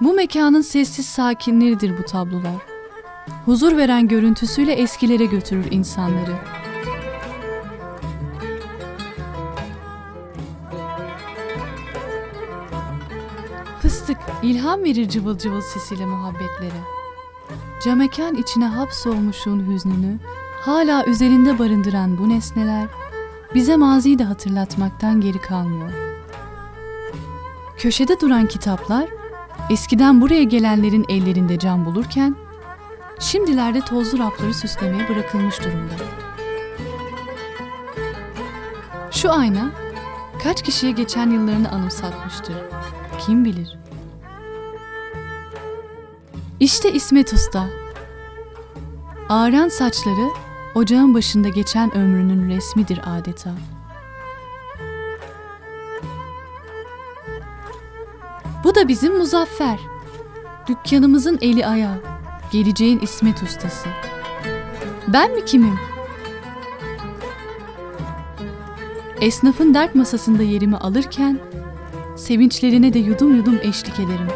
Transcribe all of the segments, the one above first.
Bu mekanın sessiz sakinleridir bu tablolar. Huzur veren görüntüsüyle eskilere götürür insanları. Fıstık ilham verir cıvıl cıvıl sesiyle muhabbetlere. Camekan içine hapsolmuşun hüznünü hala üzerinde barındıran bu nesneler bize maziyi de hatırlatmaktan geri kalmıyor. Köşede duran kitaplar eskiden buraya gelenlerin ellerinde can bulurken şimdilerde tozlu rafları süslemeye bırakılmış durumda. Şu ayna kaç kişiye geçen yıllarını anımsatmıştır. Kim bilir? İşte İsmet Usta. Ağaran saçları ocağın başında geçen ömrünün resmidir adeta. Bu da bizim Muzaffer. Dükkanımızın eli ayağı. Geleceğin İsmet Ustası. Ben mi kimim? Esnafın dert masasında yerimi alırken sevinçlerine de yudum yudum eşlik ederim.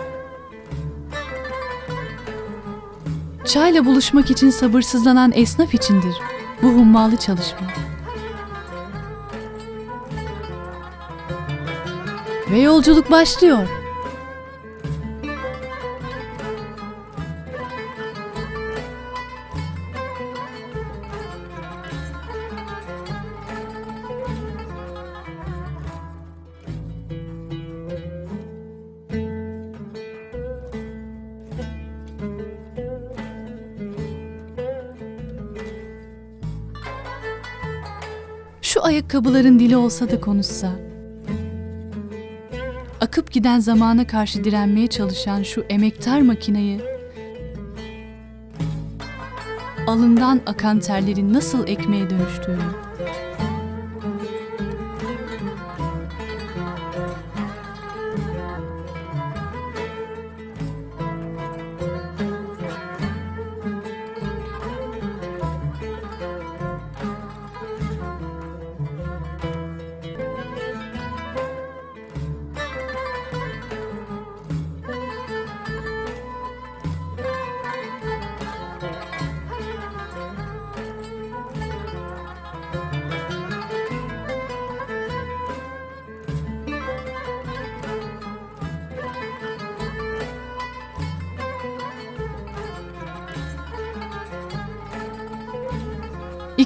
Çayla buluşmak için sabırsızlanan esnaf içindir bu hummalı çalışma. Ve yolculuk başlıyor. Şu ayakkabıların dili olsa da konuşsa. Akıp giden zamana karşı direnmeye çalışan şu emektar makineyi alından akan terlerin nasıl ekmeğe dönüştüğünü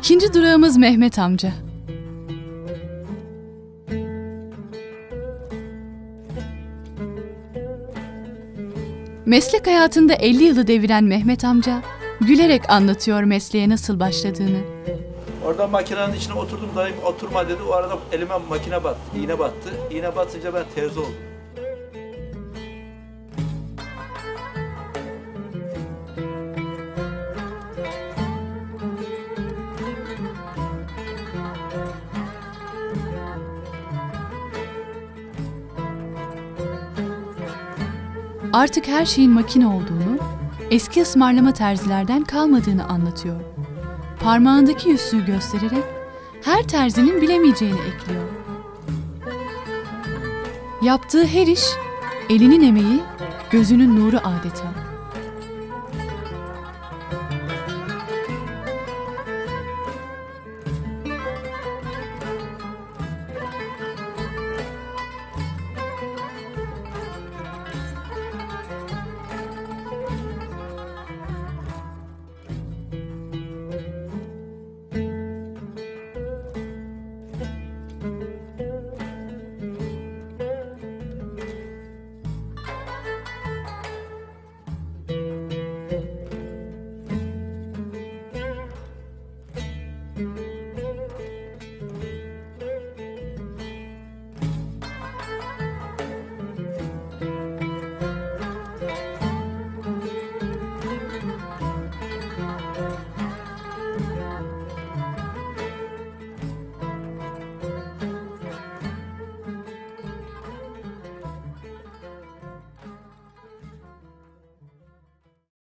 İkinci durağımız Mehmet amca. Meslek hayatında 50 yılı deviren Mehmet amca gülerek anlatıyor mesleğe nasıl başladığını. Orada makinenin içine oturdum dayım oturma dedi. O arada elime makine battı, iğne battı. İğne batınca ben terzi oldum. Artık her şeyin makine olduğunu, eski ısmarlama terzilerden kalmadığını anlatıyor. Parmağındaki yüzüğü göstererek her terzinin bilemeyeceğini ekliyor. Yaptığı her iş elinin emeği, gözünün nuru adeta.